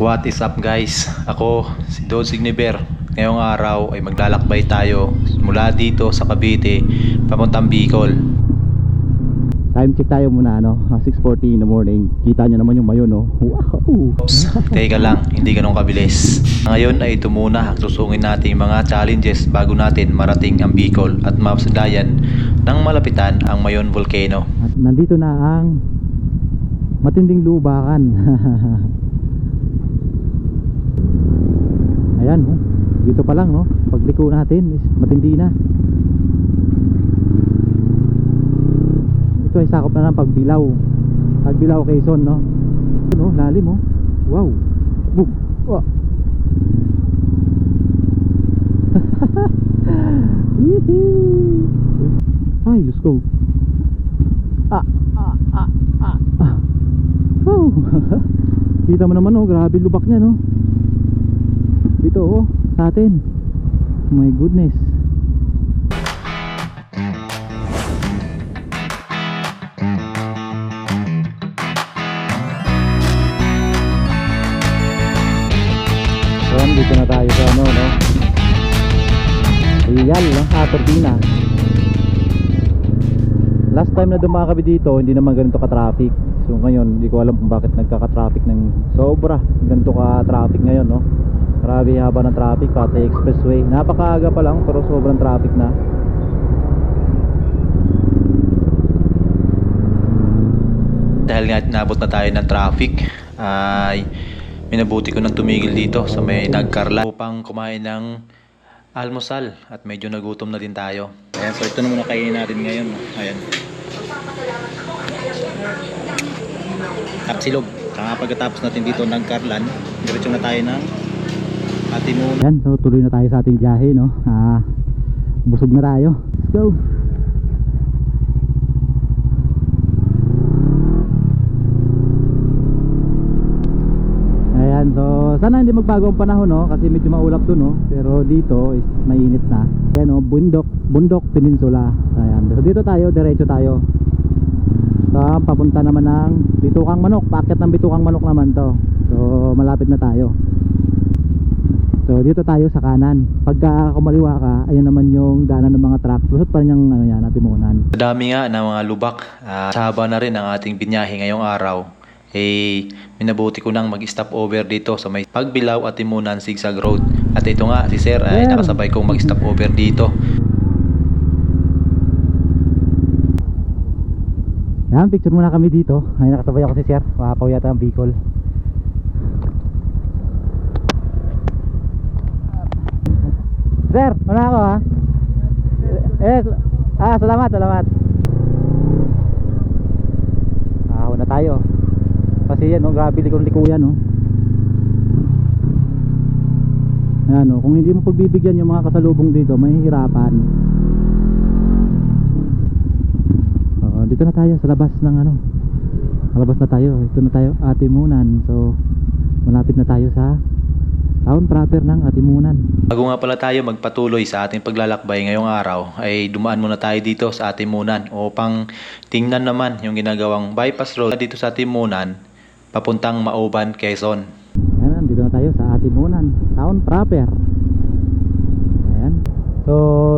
What is up guys? Ako, si Don Signiber. Ngayong araw ay maglalakbay tayo mula dito sa Cavite papuntang Bicol. Time check tayo muna ano, ah, 6.40 in the morning. Kita nyo naman yung mayo no. Wow! Oops, teka lang, hindi ganun kabilis. Ngayon ay ito muna, susungin natin yung mga challenges bago natin marating ang Bicol at mapasadayan ng malapitan ang Mayon Volcano. At nandito na ang matinding lubakan. Ayan, oh. dito pa lang no. Pagliko natin is matindi na. Ito ay sakop na ng pagbilaw. Pagbilaw Quezon no. No, lalim oh. Wow. Boom. Wow. Ay, Diyos ko. Ah, ah, ah, ah, ah. Oh. Kita mo naman oh, grabe lubak niya no. Dito oh, sa atin. My goodness. So, dito na tayo sa ano, no? Real, no? Ah, Cortina. Last time na dumaan kami dito, hindi naman ganito ka-traffic. So ngayon, hindi ko alam kung bakit nagkaka-traffic ng sobra. Ganito ka-traffic ngayon, no? Grabe haba ng traffic, pati expressway. Napakaaga pa lang, pero sobrang traffic na. Dahil nga nabot na tayo ng traffic, ay minabuti ko nang tumigil dito sa may nagkarla upang kumain ng almusal at medyo nagutom na din tayo. Ayan, so ito na muna kainin natin ngayon. Ayan. Tapsilog. Saka pagkatapos natin dito ng Karlan, diretso na tayo ng Atimunan. Yan, so tuloy na tayo sa ating biyahe, no? Ah, busog na tayo. Let's go! Ayan, so sana hindi magbago ang panahon, no? Kasi medyo maulap dun, no? Pero dito is mainit na. Ayan, no? Bundok, Bundok Peninsula. Ayan, so dito tayo, diretso tayo. So, papunta naman ng Bitukang Manok. Packet ng Bitukang Manok naman to. So, malapit na tayo. So dito tayo sa kanan. Pagka kumaliwa ka, ayan naman yung daanan ng mga truck. Lusot pa rin yung ano yan, atimunan. Dami nga ng mga lubak. sa haba na rin ang ating binyahe ngayong araw. Eh, minabuti ko nang mag-stop over dito sa may Pagbilao at Timunan Zigzag Road. At ito nga, si Sir ay Yeah. nakasabay kong mag-stop over dito. Yan, picture muna kami dito. Ay nakatabay ako si Sir. Makapaw yata ang Bicol. Sir, una ako ha. Eh, ah, salamat, salamat. Ah, una tayo. Kasi yan, no, grabe likong likuyan, no. Ayan, no, kung hindi mo pagbibigyan yung mga kasalubong dito, mahihirapan. Oo, dito na tayo sa labas ng ano. Labas na tayo. Ito na tayo, Atimunan. So, malapit na tayo sa town proper ng Atimunan. Bago nga pala tayo magpatuloy sa ating paglalakbay ngayong araw, ay dumaan muna tayo dito sa Atimunan upang tingnan naman yung ginagawang bypass road dito sa Atimunan papuntang Mauban, Quezon. Ayan, dito na tayo sa Atimunan, town proper. Ayan. So,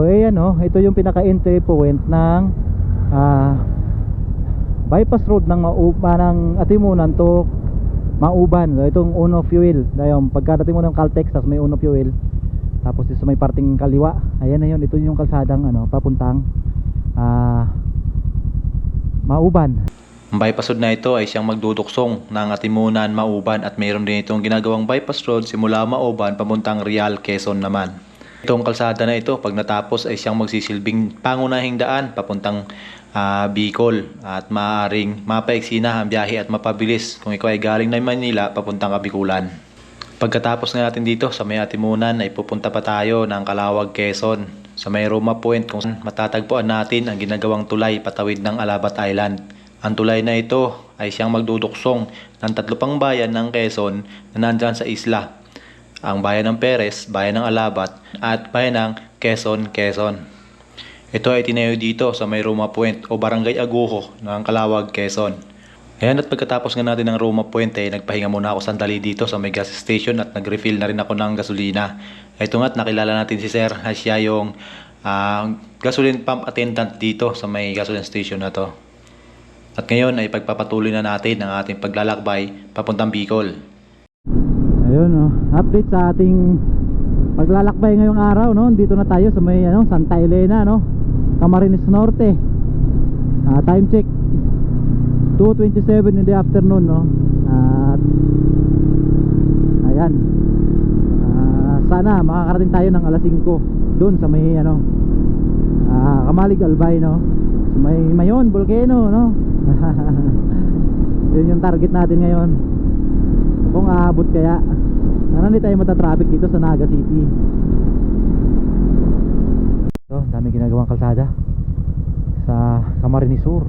ayan oh, ito yung pinaka-entry point ng ah, bypass road ng Mauban ng Atimunan to Mauban. So, itong Uno Fuel. Dayon, pagkadating mo ng Caltex, tapos may Uno Fuel. Tapos dito may parting kaliwa. Ayan na yun, ito yung kalsadang ano, papuntang ah, Mauban. Ang bypass road na ito ay siyang magduduksong ng Atimunan, Mauban at mayroon din itong ginagawang bypass road simula Mauban papuntang Real, Quezon naman. Itong kalsada na ito pag natapos ay siyang magsisilbing pangunahing daan papuntang ah, Bicol at maaaring mapaiksi na ang biyahe at mapabilis kung ikaw ay galing na Manila papuntang Kabikulan. Pagkatapos nga natin dito sa may Atimunan ay pupunta pa tayo ng Kalawag, Quezon sa may Roma Point kung matatagpuan natin ang ginagawang tulay patawid ng Alabat Island. Ang tulay na ito ay siyang magduduksong ng tatlo pang bayan ng Quezon na nandyan sa isla. Ang bayan ng Perez, bayan ng Alabat, at bayan ng Quezon, Quezon. Ito ay tinayo dito sa may Roma Point o Barangay Agujo ng Kalawag, Quezon. Ayan at pagkatapos nga natin ng Roma Puente, nagpahinga muna ako sandali dito sa may gas station at nag-refill na rin ako ng gasolina. Ito nga't nakilala natin si Sir, ay siya yung ah, gasoline pump attendant dito sa may gasoline station na to. At ngayon ay pagpapatuloy na natin ang ating paglalakbay papuntang Bicol. Ayun oh, update sa ating paglalakbay ngayong araw no. Dito na tayo sa may ano, Santa Elena no. Camarines Norte. Ah, time check 2:27 in the afternoon no. At ayan. Ah, sana makakarating tayo ng alas 5 doon sa may ano ah, Kamalig Albay no. Sa may Mayon Volcano no. Yun yung target natin ngayon kung aabot kaya sana hindi tayo matatraffic dito sa Naga City dami ginagawang kalsada sa Camarines Sur.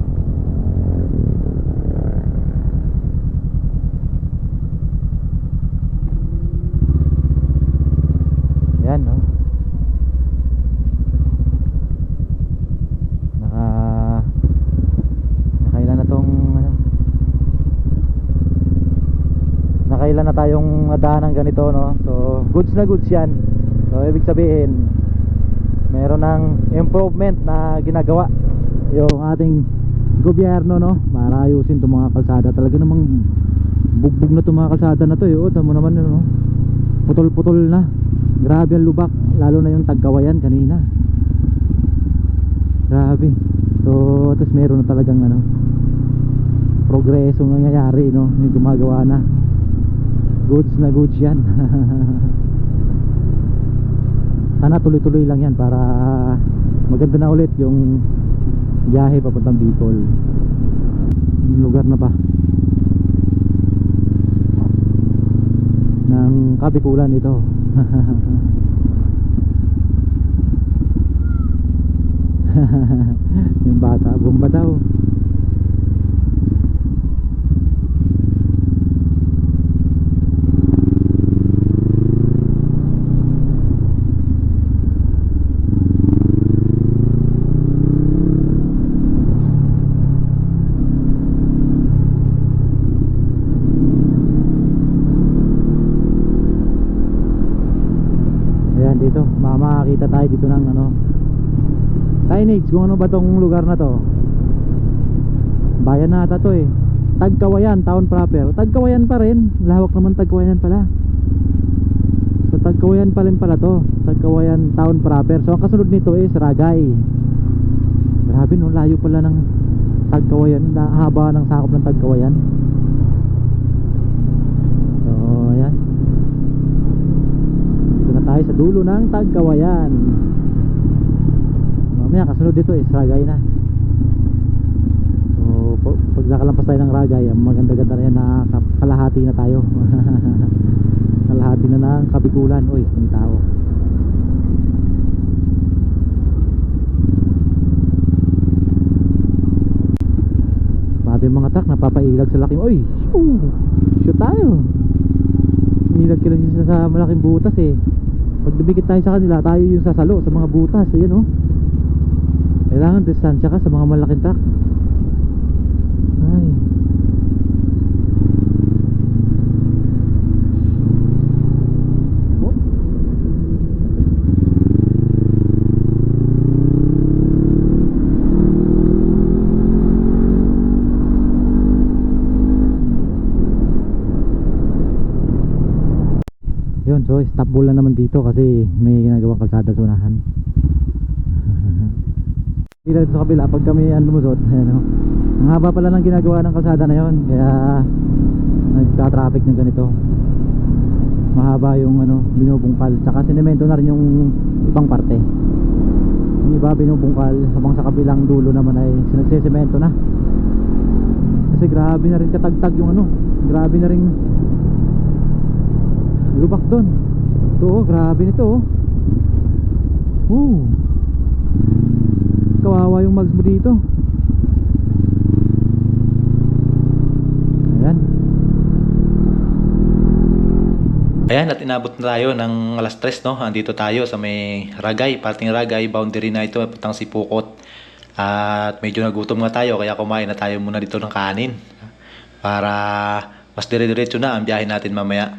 Yan no? Naka nakailan na tong ano? Nakailan na tayong nadaan ng ganito no? So goods na goods yan. So ibig sabihin meron ng improvement na ginagawa yung ating gobyerno no? Para ayusin itong mga kalsada. Talaga namang bugbog na itong mga kalsada na to yun tamo naman no putol putol na. Grabe ang lubak. Lalo na yung tagkawayan kanina. Grabe. So tapos meron na talagang ano progreso nangyayari no? May gumagawa na. Goods na goods yan sana tuloy-tuloy lang yan para maganda na ulit yung biyahe papuntang Bicol. Lugar na ba? Ng Kapikulan ito. Yung bata bomba daw Signage kung ano ba tong lugar na to? Bayan na ata to eh. Tagkawayan, town proper. Tagkawayan pa rin, lawak naman Tagkawayan pala. So Tagkawayan pa rin pala to. Tagkawayan town proper. So ang kasunod nito is Ragay. Grabe no, layo pala ng Tagkawayan, haba ng sakop ng Tagkawayan. So ayan. Dito na tayo sa dulo ng Tagkawayan mamaya kasunod dito is Ragay na. So pag, nakalampas tayo ng Ragay ang maganda-ganda na yan nakakalahati na tayo. Kalahati na ng Kabikulan. Uy may tao. Pati yung mga truck napapailag sa laking uy shoo, shoot tayo. Ilag sila sa malaking butas eh. Pag dumikit tayo sa kanila Tayo yung sasalo sa mga butas. Ayan oh Kailangan distansya ka sa mga malaking truck Ay. Yun, so stop bull na naman dito kasi may ginagawang kalsada sa unahan. Dito sa kabila, pag kami ang lumusot, ayan o. Ang haba pala ng ginagawa ng kalsada na yon kaya nagka-traffic ng ganito. Mahaba yung ano, binubungkal. Tsaka sinemento na rin yung ibang parte. Yung iba binubungkal, habang sa kabilang dulo naman ay sinagsesemento na. Kasi grabe na rin katagtag yung ano, grabe na rin lubak doon ito oh, grabe nito oh Woo. Kawawa yung mags mo dito ayan Ayan, at inabot na tayo ng alas 3, no? Andito tayo sa may Ragay, parting Ragay, boundary na ito, putang Sipukot. At medyo nagutom nga tayo, kaya kumain na tayo muna dito ng kanin. para mas dire-diretso na ang biyahe natin mamaya.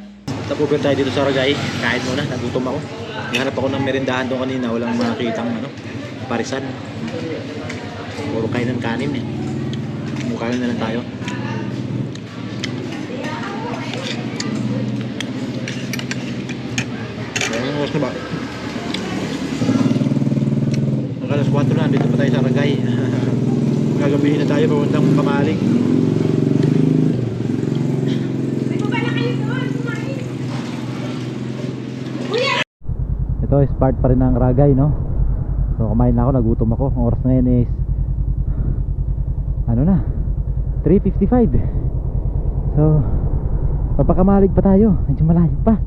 Tapugan tayo dito sa Ragay. Kain muna, nagutom ako. Nahanap ako ng merindahan doon kanina, walang makitang ano, parisan. Puro kain ng kanin eh. Mukain na lang tayo. Anong oras na ba? Nakalas 4 na, dito pa tayo sa Ragay. Gagabihin na tayo, papuntang Kamalig. Ito is part pa rin ng Ragay, no? So kumain na ako, nagutom ako. Ang oras ngayon is ano na? 3.55 So Papakamalig pa tayo. Medyo malayo pa.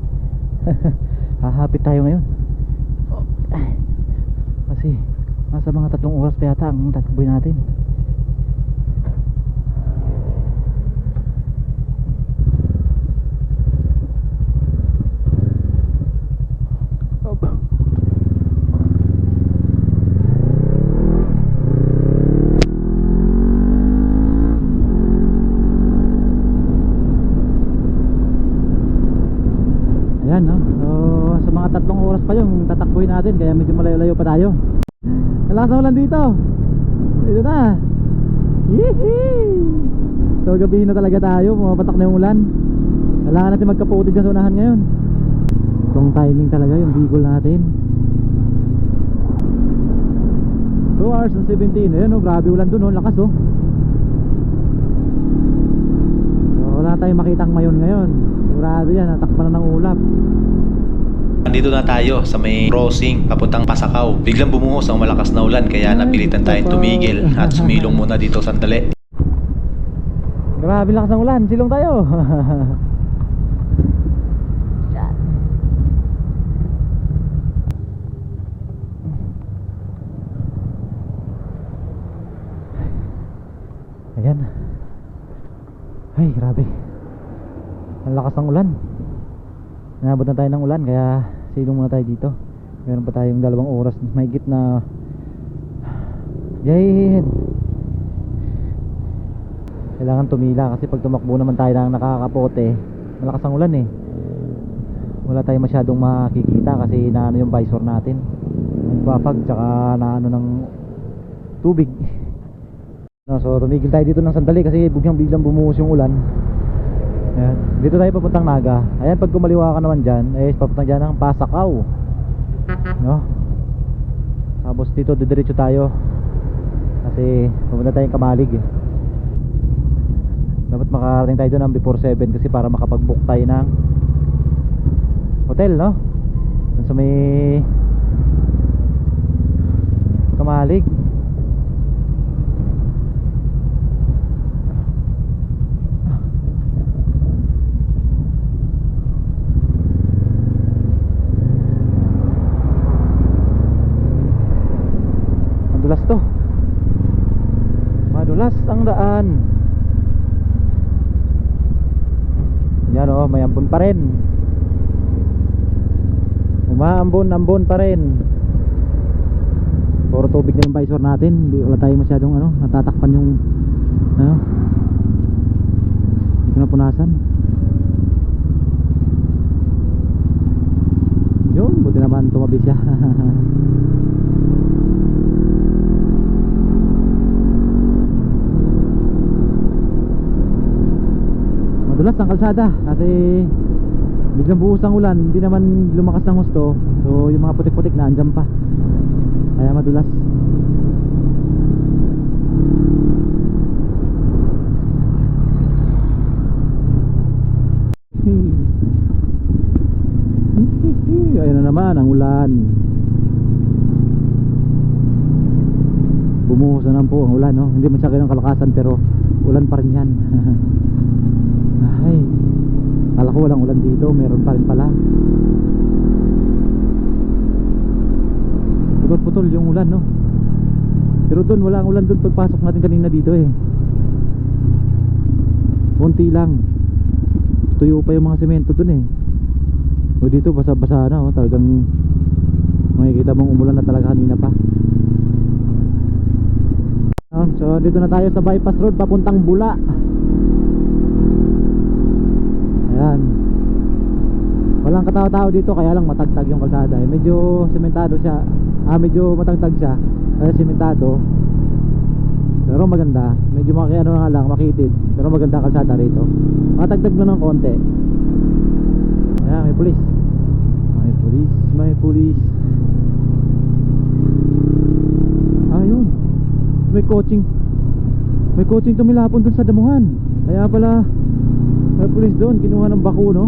Hahapit tayo ngayon. Oh. Kasi Nasa mga tatlong oras pa yata Ang tatakboy natin Opo. Ayan no so, Sa mga tatlong oras pa yung tatakbuhin natin Kaya medyo malayo-layo pa tayo. Lakas na ulan dito. Dito na. Yehey So gabihin na talaga tayo Pumapatak na yung ulan. Kailangan natin magkaputi dyan sa unahan ngayon. Itong timing talaga yung Bicol natin. 2 hours and 17 Ayan oh grabe ulan dun oh Lakas oh. So wala tayong makitang mayon ngayon. Sigurado yan Natakpan na ng ulap Nandito na tayo sa may crossing papuntang Pasakaw. Biglang bumuhos ang malakas na ulan kaya napilitan tayong tumigil at sumilong muna dito sandali. Grabe lakas ng ulan, silong tayo. Yan. Ayan. Ay, grabe. Ang lakas ng ulan. Nabot na tayo ng ulan kaya silong muna tayo dito. Meron pa tayong dalawang oras may na Yayin! Kailangan tumila kasi pag tumakbo naman tayo ng nakakapote malakas ang ulan eh. Wala tayong masyadong makikita kasi naano yung visor natin. Nagpapag tsaka naano ng tubig. No, so tumigil tayo dito ng sandali kasi biglang biglang bumuhos yung ulan ayan. dito tayo papuntang Naga. Ayan pag kumaliwa ka naman dyan eh papuntang dyan ng Pasakaw. No? Tapos dito didiretso tayo. Kasi pumunta tayong Kamalig eh. Dapat makarating tayo doon ng before 7 kasi para makapag-book tayo ng hotel no? Dun sa may Kamalig madulas to madulas ang daan Yan oh, may ambon pa rin. Umaambon-ambon pa rin. Puro tubig na yung visor natin. Hindi wala tayo masyadong ano, natatakpan yung ano. Hindi ko na punasan. Yun, buti naman tumabi siya. Madulas ang kalsada. Kasi biglang buhos ang ulan hindi naman lumakas ng husto so yung mga putik-putik na andyan pa. Kaya madulas. Ayun na naman ang ulan. Bumuhos na naman po ang ulan no? hindi masyaki ng kalakasan pero ulan pa rin yan ay kala ko walang ulan dito meron pa rin pala. Putol putol yung ulan no? Pero doon walang ulan doon pagpasok natin kanina dito eh. Konti lang. Tuyo pa yung mga semento doon eh. O dito basa basa na oh, talagang makikita mong umulan na talaga kanina pa. Oh, so dito na tayo sa bypass road papuntang Bula Ayan. Walang katao-tao dito kaya lang matagtag yung kalsada. Eh, medyo sementado siya. Ah, medyo matagtag siya. Kaya sementado. Pero maganda. Medyo maki ano nga lang, makitid. Pero maganda kalsada rito. Matagtag lang ng konti. Ayan, may pulis. May pulis, may pulis. Ayun. May coaching. May coaching tumilapon dun sa damuhan. Kaya pala may pulis doon, kinuha ng bako, no?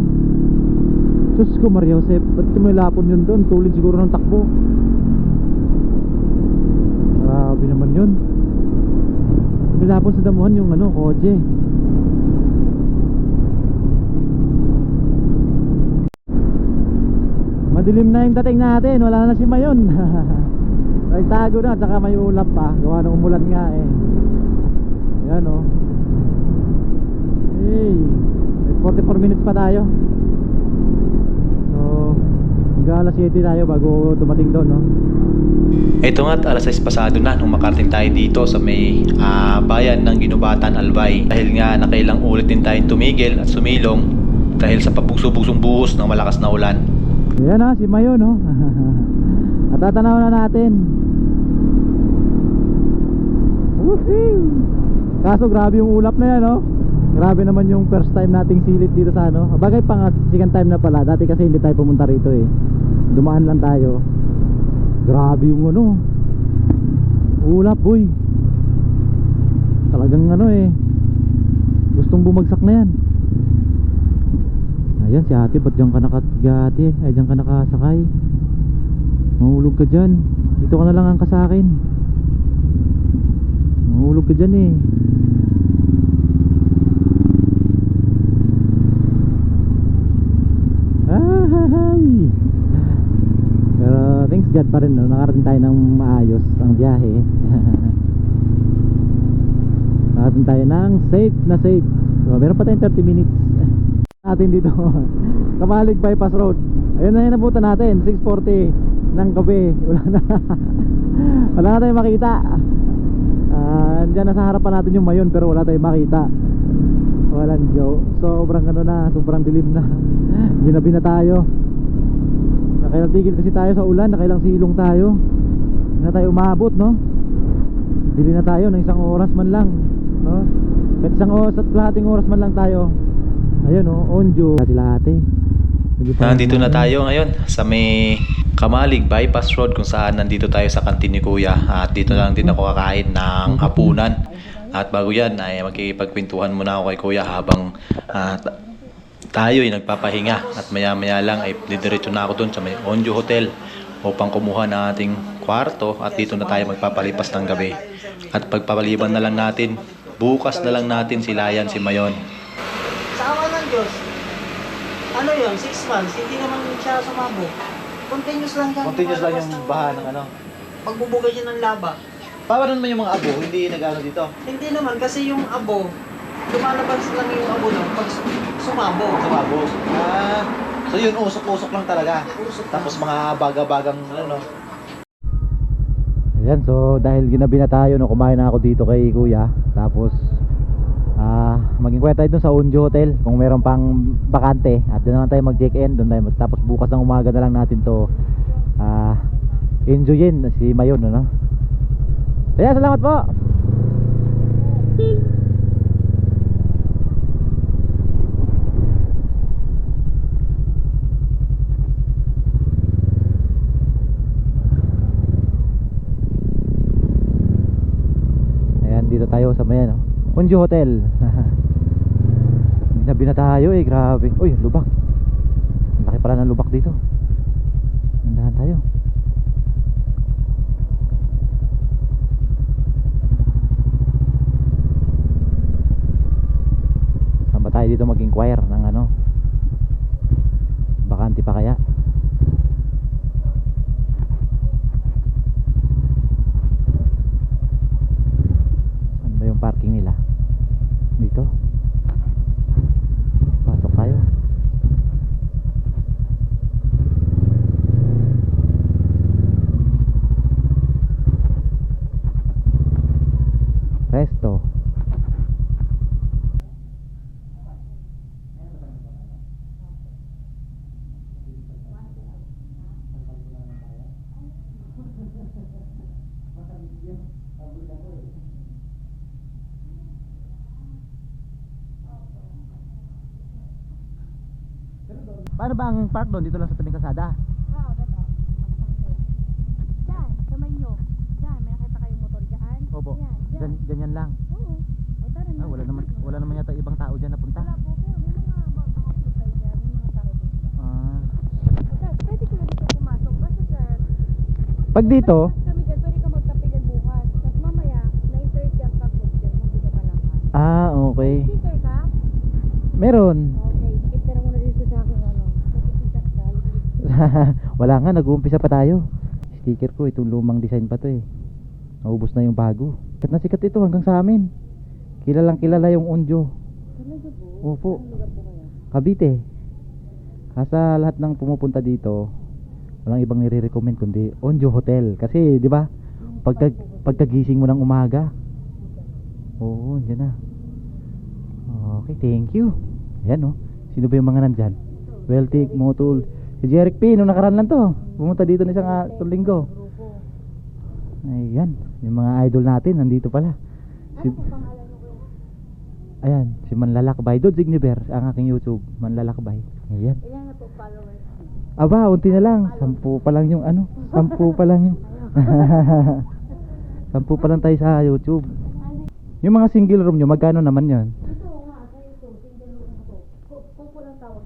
Sus ko, Maria Jose, ba't tumilapon yun doon? Tulid siguro ng takbo. Grabe naman yun. Tumilapon sa damuhan yung ano, kotse. Madilim na yung dating natin, wala na si Mayon. Nagtago na, tsaka may ulap pa. Gawa ng umulan nga eh. Yan oh. Hey, 44 minutes pa tayo. So, hanggang alas 7 tayo bago dumating doon, no? Ito nga't alas 6 pasado na nung makarating tayo dito sa may ah, bayan ng Ginubatan, Albay. Dahil nga nakailang ulit din tayong tumigil at sumilong dahil sa pabugso-bugsong buhos ng malakas na ulan. Ayan ha, si Mayo, no? Natatanaw na natin. Woohoo! Kaso grabe yung ulap na yan, no? Grabe naman yung first time nating silip dito sa ano. Bagay pa nga, second time na pala. Dati kasi hindi tayo pumunta rito eh. Dumaan lang tayo. Grabe yung ano. Ulap, boy. Talagang ano eh. Gustong bumagsak na yan. Ayan si ate, ba't dyan ka nakagati? Ay, dyan ka nakasakay. Mahulog ka dyan. Dito ka na lang ang sa akin. Mahulog ka dyan eh. Pa rin, no? nakarating tayo ng maayos ang biyahe. nakarating tayo ng safe na safe. So, meron pa tayong 30 minutes. Natin dito. Kamalig Bypass Road. Ayun na yung nabutan natin. 6.40 ng gabi. Wala na. Wala na tayong makita. Uh, dyan na sa harapan natin yung mayon pero wala tayong makita. Walang joke. Sobrang ano na sobrang dilim na. Ginabi na tayo nakailang tigil kasi tayo sa ulan nakailang silong tayo hindi na tayo umabot no dili na tayo ng isang oras man lang no? kahit isang oras at kalahating oras man lang tayo ayun oh onjo sila ate pa. Nandito na tayo ngayon sa may Kamalig Bypass Road kung saan nandito tayo sa kantin ni Kuya at dito lang din ako kakain ng hapunan. At bago yan ay magkikipagpintuhan muna ako kay Kuya habang ah, ta- tayo ay nagpapahinga at maya maya lang ay didiretso na ako dun sa may Onjo Hotel upang kumuha ng ating kwarto at dito na tayo magpapalipas ng gabi. At pagpapaliban na lang natin, bukas na lang natin si Layan, si Mayon. Sa awa ng Diyos, ano yun, 6 months, hindi naman siya sumabog. Continuous lang yan. Continuous lang yung baha ng ano. Pagbubugay niya ng laba. Paano naman yung mga abo? Hindi nag-ano dito? Hindi naman, kasi yung abo, lumalabas lang yung abo lang pag sum- sumabog. Sumabog. Ah, so yun, usok-usok lang talaga. Usok. Tapos mga baga-bagang ano. Ayan, so dahil ginabi na tayo, no, kumain na ako dito kay kuya. Tapos, ah, maging kwenta tayo dun sa Unjo Hotel kung meron pang bakante. At doon naman tayo mag-check-in. Doon tayo, tapos bukas ng umaga na lang natin to ah, enjoyin si Mayon, ano? Kaya salamat po! Ayan, dito tayo sa may ano, Unjo Hotel. Binabi na tayo eh, grabe. Uy, lubak. Ang laki pala ng lubak dito. Nandahan tayo. Saan ba tayo dito mag-inquire ng ano? Bakante pa kaya? Ano ba yung parking nila? Dito. Pasok tayo. Resto. Paano ba ang park doon? Dito lang sa tabing kalsada? Oo, gato. Diyan, sa Mayo. Diyan, may nakita kayong motor dyan. Opo. Yan, dyan. Gan ganyan lang. Oo. O, tara na. Ah, wala naman wala naman yata ibang tao diyan napunta. Wala po, pero may mga makakapitay dyan. May mga tao dyan. Ah. Okay, pwede ka na dito pumasok. Basta sir, Pag dito, kami dyan, pwede ka magkape dyan bukas. Tapos mamaya, 9.30 ang kakot dyan kung di ka palangkat. ah, okay. Meron. Okay, dikit ka na muna dito sa akin ano. Nakikita ka. wala nga, nag-uumpisa pa tayo. Sticker ko, itong lumang design pa to eh. Naubos na yung bago. Sikat na sikat ito hanggang sa amin. Kilalang kilala yung Onjo. Talaga po? Opo. Cavite. Kasa lahat ng pumupunta dito, walang ibang nire-recommend kundi Onjo Hotel. Kasi, di ba, pagka, pagkagising mo ng umaga, oo, dyan na. Okay, thank you. Ayan oh. Sino ba yung mga nandyan? Weltic, Motul. Si Jeric P, nung nakaraan lang to. Pumunta dito na isang uh, linggo. Ayan, yung mga idol natin, nandito pala. Si, Ano ayan, si Manlalakbay. Dod Zigniver, ang aking YouTube. Manlalakbay. Ayan. Ilan na po followers? Aba, unti na lang. Sampu pa lang yung ano. Sampu pa lang yung. Sampu pa lang tayo sa YouTube. Yung mga single room nyo, magkano naman yon? Ito nga, ito, single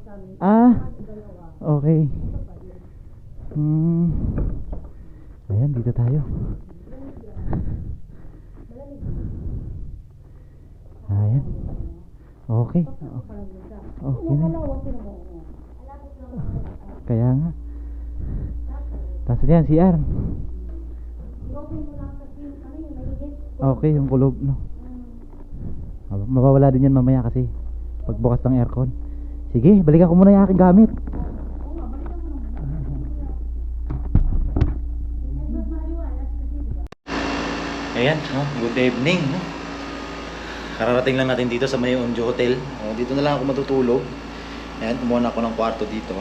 amin. Ah. Okay. Hmm. Ayan, dito tayo. Ayan. Okay. Okay na. Kaya nga. Tapos yan, CR. Okay, yung kulog, no? Mawawala din yan mamaya kasi pagbukas ng aircon. Sige, balikan ko muna yung aking gamit. Ayan, no? good evening. No? Kararating lang natin dito sa May Onjo Hotel. O, dito na lang ako matutulog. Ayan, kumuha na ako ng kwarto dito.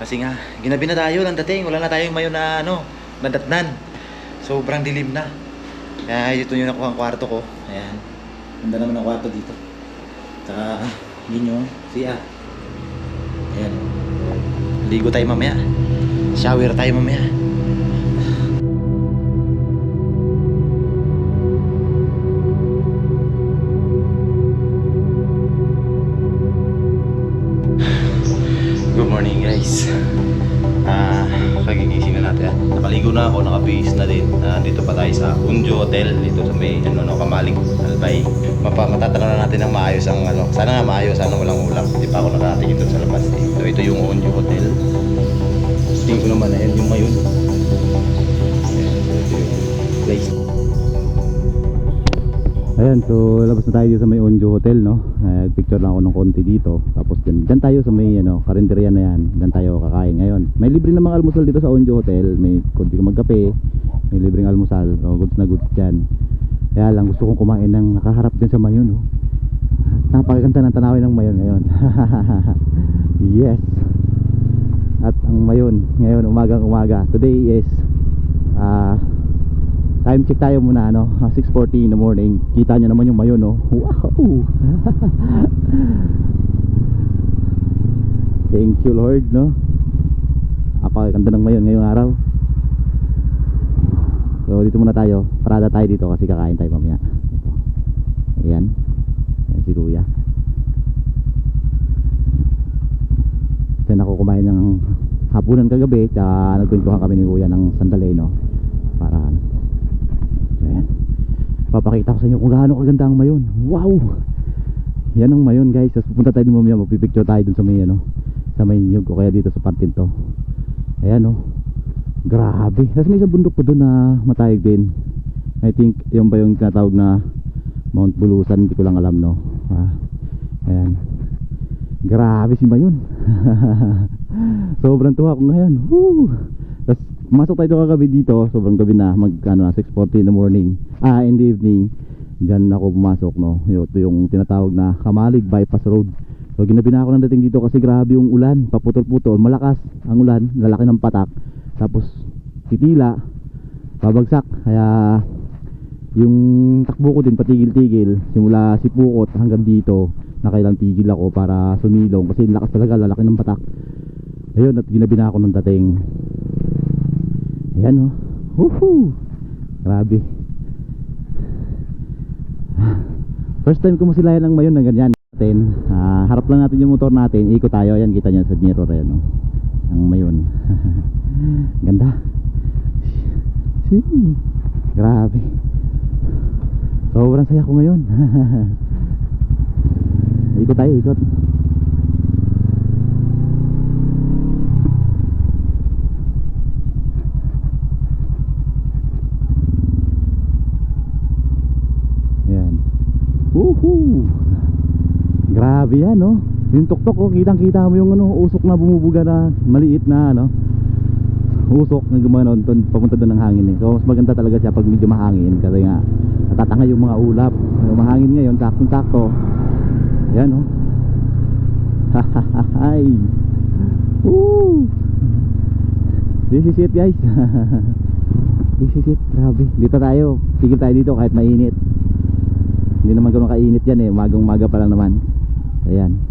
Kasi nga, ginabi na tayo ng dating. Wala na tayong mayo na ano, nadatnan. Sobrang dilim na. Kaya ito yung nakuha ang kwarto ko. Ayan. Ganda naman ang kwarto dito. Tsaka, yun yung siya. Ayan. Ligo tayo mamaya. Shower tayo mamaya. Sana walang ulam. Hindi pa ako nakarating ito sa labas. Eh. Ito, ito yung Unjo Hotel. Tingin ko naman na yan yung yung place. Ayan, so labas na tayo dito sa may Onjo Hotel, no? Uh, picture lang ako ng konti dito. Tapos dyan, dyan tayo sa may ano, karinderya na yan. Dyan tayo kakain ngayon. May libre na mga almusal dito sa Onjo Hotel. May konti ka magkape. May libreng almusal. So, goods na goods dyan. Kaya lang, gusto kong kumain ng nakaharap din sa mayon, no? Napakaganda ng tanawin ng mayon ngayon. yes. At ang mayon, ngayon, umagang umaga. Today is, ah, Time check tayo muna ano, ah, 6:40 in the morning. Kita nyo naman yung mayon no. Wow. Thank you Lord no. Apa ganda ng mayon ngayong araw. So dito muna tayo. Parada tayo dito kasi kakain tayo mamaya. Ayan. Si Kuya. Diyan ako kumain ng hapunan kagabi. Tsaka nagkwentuhan kami ni Kuya ng sandali no. Para ano, Ayan. Papakita ko sa inyo kung gaano kaganda ang mayon. Wow! Yan ang mayon guys. Tapos pupunta tayo mamaya. Magpipicture tayo dun sa may ano. Sa may nyug o kaya dito sa partin to. Ayan oh. Grabe. Tapos may isang bundok po doon na matayag din. I think yung ba yung tinatawag na Mount Bulusan. Hindi ko lang alam no. Ah, ayan. Grabe si mayon. Sobrang tuwa ko ngayon. Woo! Tapos Pumasok tayo kagabi dito, sobrang gabi na, mag ano, 6:40 in the morning. Ah, in the evening. Diyan ako pumasok, no. Ito yung tinatawag na Kamalig Bypass Road. So ginabi na ako ng dating dito kasi grabe yung ulan, paputol-putol, malakas ang ulan, lalaki ng patak. Tapos titila, babagsak. Kaya yung takbo ko din patigil-tigil simula Sipukot hanggang dito nakailang tigil ako para sumilong kasi lakas talaga lalaki ng batak. Ayun at ginabi na ako ng dating. Ayan oh. Woohoo! grabe. First time ko masilayan ng mayon na ganyan natin. Ah, harap lang natin yung motor natin. Ikot tayo. Ayan kita nyo sa mirror. Ayan oh. Ang mayon. Ganda. Grabe sobrang saya ko ngayon ikot tayo ikot yan Woohoo! Grabe yan, no? Yung tuktok, oh, kitang-kita mo yung ano, usok na bumubuga na maliit na, ano? Usok na gumano doon, papunta doon ng hangin eh. So, mas maganda talaga siya pag medyo mahangin kasi nga natatanga yung mga ulap. Yung mahangin ngayon, saktong-sakto. Yan, no? Hahahay! Woo! This is it, guys. This is it, grabe. Dito tayo. Tigil tayo dito kahit mainit. Hindi naman ganoon kainit yan eh. Umagang umaga pa lang naman. Ayan.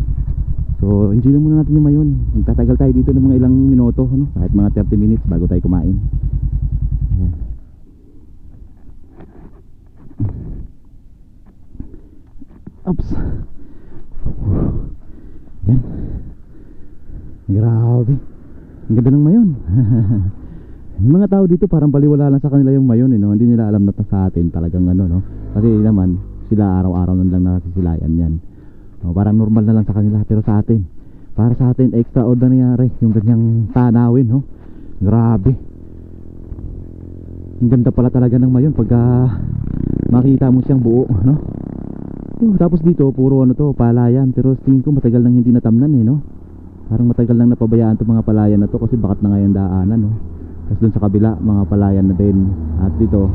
So, enjoy lang muna natin yung mayon. Magtatagal tayo dito ng mga ilang minuto. Ano? Kahit mga 30 minutes bago tayo kumain. Oops. Ayan. Grabe. Ang ganda ng mayon. yung mga tao dito parang baliwala lang sa kanila yung mayon eh, no? Hindi nila alam na sa atin talagang ano, no? Kasi naman, sila araw-araw lang nasisilayan yan. O, parang normal na lang sa kanila, pero sa atin, para sa atin, extraordinary yung ganyang tanawin, no? Grabe. Ang ganda pala talaga ng mayon pagka makita mo siyang buo, no? Yung, tapos dito, puro ano to, palayan. Pero tingin ko matagal nang hindi natamnan eh, no? Parang matagal nang napabayaan to mga palayan na to kasi bakat na ngayon daanan, no? Tapos dun sa kabila, mga palayan na din. At dito,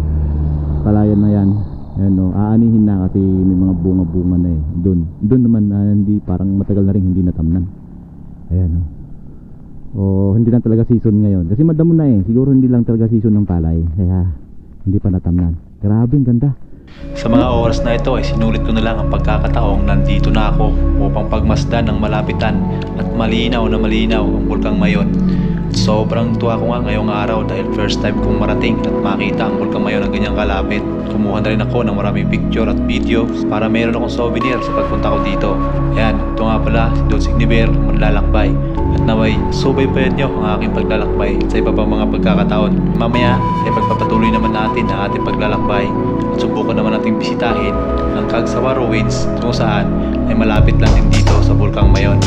palayan na yan. Ayan, no? Aanihin na kasi may mga bunga-bunga na eh. Dun. Dun naman, ah, hindi, parang matagal na rin hindi natamnan. Ayan, no? O hindi lang talaga season ngayon. Kasi madamo na eh. Siguro hindi lang talaga season ng palay. Kaya hindi pa natamnan. Grabe, ang ganda. Sa mga oras na ito ay sinulit ko na lang ang pagkakataong nandito na ako upang pagmasdan ng malapitan at malinaw na malinaw ang bulkang mayon. Sobrang tuwa ko nga ngayong araw dahil first time kong marating at makita ang bulkang mayon ng ganyang kalapit. Kumuha na rin ako ng maraming picture at video para meron akong souvenir sa pagpunta ko dito. Yan, ito nga pala si Don Signiver, manlalakbay. At naway, subaybayan nyo ang aking paglalakbay sa iba pang mga pagkakataon. Mamaya ay pagpapatuloy naman natin ang ating paglalakbay at subukan naman nating bisitahin ang Kagsawa Ruins kung saan ay malapit lang din dito sa Bulkang Mayon.